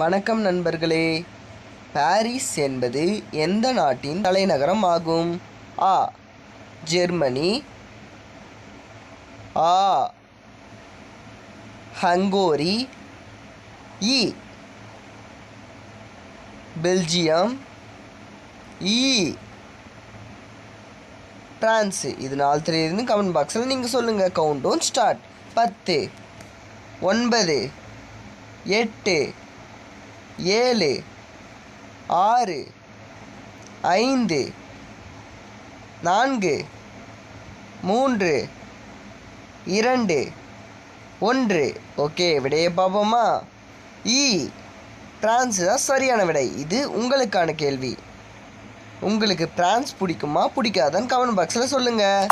வணக்கம் நண்பர்களே. பாரிஸ் என்பது எந்த நாட்டின் தலைநகரம் ஆகும்? ஆ ஜெர்மனி. ஆ ஹங்கோரி. இ பெல்ஜியம். இ பிரான்ஸு இது நாலு தெரியுதுன்னு கமெண்ட் பாக்ஸில் நீங்கள் சொல்லுங்கள் கவுண்ட் டவுன் ஸ்டார்ட் பத்து ஒன்பது எட்டு ஏழு ஆறு ஐந்து நான்கு மூன்று இரண்டு ஒன்று. ஓகே விடையை பார்ப்போமா? E, இ பிரான்ஸ் தான் சரியான விடை. இது உங்களுக்கான கேள்வி. உங்களுக்கு பிரான்ஸ் பிடிக்குமா? பிடிக்காதான்னு கமெண்ட் பாக்ஸில் சொல்லுங்கள்